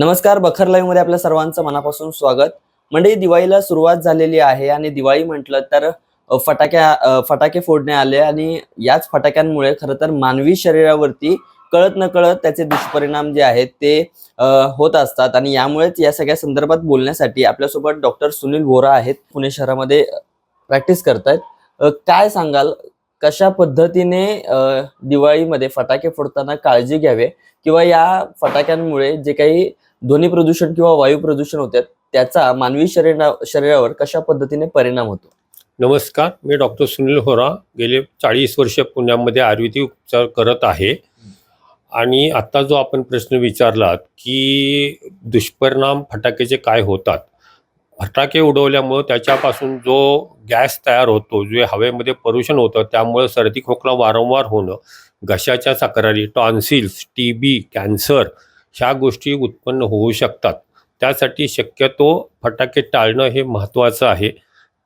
नमस्कार बखर लाईव्हमध्ये आपल्या सर्वांचं मनापासून स्वागत. म्हणजे दिवाळीला सुरुवात झालेली आहे आणि दिवाळी म्हटलं तर फटाक्या फटाके फोडणे आले आणि याच फटाक्यांमुळे खरं तर मानवी शरीरावरती कळत न कळत त्याचे दुष्परिणाम जे आहेत ते होत असतात आणि यामुळेच या सगळ्या संदर्भात बोलण्यासाठी आपल्यासोबत डॉक्टर सुनील व्होरा आहेत. पुणे शहरामध्ये प्रॅक्टिस करतायत. काय सांगाल? कशा पद्धतीने दिवाळीमध्ये फटाके फोडताना काळजी घ्यावे? किंवा या फटाक्यांमुळे जे काही ध्वनी प्रदूषण किंवा वायू प्रदूषण होतात त्याचा मानवी शरीरा शरीरावर कशा पद्धतीने परिणाम होतो? नमस्कार मी डॉक्टर सुनील होरा गेले चाळीस वर्ष पुण्यामध्ये आयुर्वेदिक उपचार करत आहे. आणि आता जो आपण प्रश्न विचारलात की दुष्परिणाम फटाक्याचे काय होतात? फटाके उडवल्यामुळं त्याच्यापासून जो गॅस तयार होतो जे हवेमध्ये प्रदूषण होतं त्यामुळं सर्दी खोकला वारंवार होणं घशाच्या तक्रारी टॉन्सिल्स टी बी कॅन्सर ह्या गोष्टी उत्पन्न होऊ शकतात. त्यासाठी शक्यतो फटाके टाळणं हे महत्त्वाचं आहे.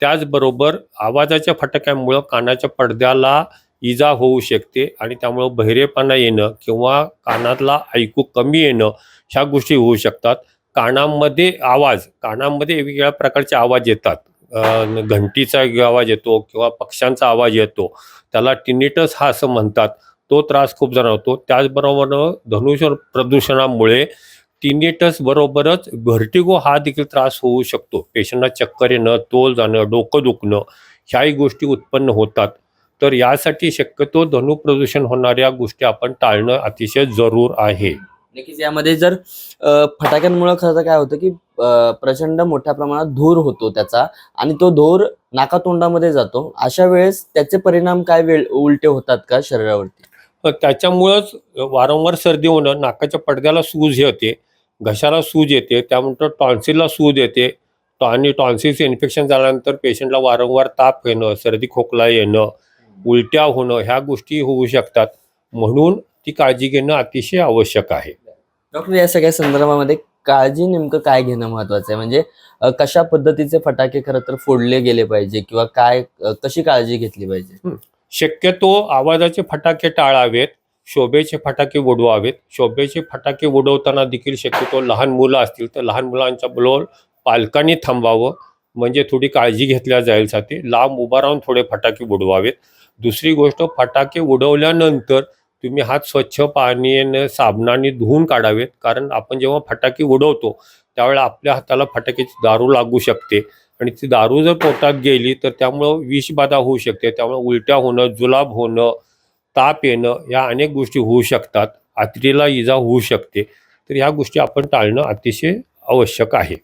त्याचबरोबर आवाजाच्या फटाक्यामुळं कानाच्या पडद्याला इजा होऊ शकते आणि त्यामुळं बहिरेपणा येणं किंवा कानातला ऐकू कमी येणं ह्या गोष्टी होऊ शकतात. कानामध्ये आवाज कानामध्ये वेगवेगळ्या प्रकारचे आवाज येतात. घंटीचा आवाज येतो किंवा पक्ष्यांचा आवाज येतो. त्याला टिनिटस हा असं म्हणतात. तो त्रास खूप जण होतो. त्याचबरोबर धनुष्य प्रदूषणामुळे टिनेटस बरोबरच व्हर्टिगो हा देखील त्रास होऊ शकतो. पेशंटला चक्कर येणं तोल जाणं डोकं दुखणं ह्याही गोष्टी उत्पन्न होतात. तर यासाठी शक्यतो धनु प्रदूषण होणाऱ्या गोष्टी आपण टाळणं अतिशय जरूर आहे. नक्कीच यामध्ये जर फटाक्यांमुळे खरं तर काय होतं की प्रचंड मोठ्या प्रमाणात धूर होतो त्याचा आणि तो धूर नाकातोंडामध्ये जातो. अशा वेळेस त्याचे परिणाम काय वेळ उलटे होतात का शरीरावरती? त्याच्यामुळंच वारंवार सर्दी होणं नाकाच्या पडद्याला सूज येते घशाला सूज येते त्यानंतर टॉन्सिलला सूज येते आणि टॉन्सिलचं इन्फेक्शन झाल्यानंतर पेशंटला वारंवार ताप येणं सर्दी खोकला येणं उलट्या होणं ह्या गोष्टी होऊ शकतात. म्हणून ती काळजी घेणं अतिशय आवश्यक आहे. डॉक्टर या सगळ्या संदर्भामध्ये काळजी नेमकं काय घेणं महत्वाचं आहे? म्हणजे कशा पद्धतीचे फटाके खरं तर फोडले गेले पाहिजे किंवा काय कशी काळजी घेतली पाहिजे? शक्यतो आवाजाचे फटाके टाळावेत शोभेचे फटाके उडवावेत. शोभेचे फटाके उडवताना देखील शक्यतो लहान मुलं असतील तर लहान मुलांच्या बरोबर पालकांनी थांबावं. म्हणजे थोडी काळजी घेतल्या जाईल साठी लांब उभा राहून थोडे फटाके उडवावेत. दुसरी गोष्ट फटाके उडवल्यानंतर तुम्ही हात स्वच्छ पाण्याने साबणाने धुवून काढावेत. कारण आपण जेव्हा फटाके उडवतो त्यावेळेला आपल्या हाताला फटाक्याची दारू लागू शकते. आणि ती दारू जर पोटात गेली तर त्यामुळं विषबाधा होऊ शकते. त्यामुळं उलट्या होणं जुलाब होणं ताप येणं या अनेक गोष्टी होऊ शकतात. आत्रीला इजा होऊ शकते. तर ह्या गोष्टी आपण टाळणं अतिशय आवश्यक आहे.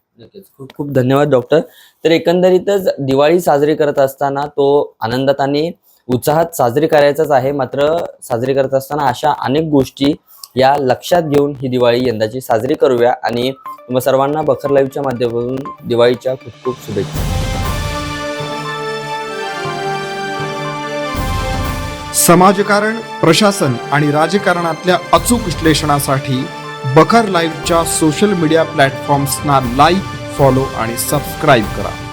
खूप खूप धन्यवाद डॉक्टर. तर एकंदरीतच दिवाळी साजरी करत असताना तो आनंदात आणि उत्साहात साजरी करायचाच आहे. मात्र साजरी करत असताना अशा अनेक गोष्टी या लक्षात घेऊन ही दिवाळी यंदाची साजरी करूया आणि तुम्हा सर्वांना बखर लाईव्हच्या माध्यमातून दिवाळीच्या खूप खूप शुभेच्छा. समाजकारण प्रशासन आणि राजकारणातल्या अचूक विश्लेषणासाठी बखर लाईव्हच्या सोशल मीडिया प्लॅटफॉर्म्सना लाईक फॉलो आणि सबस्क्राईब करा.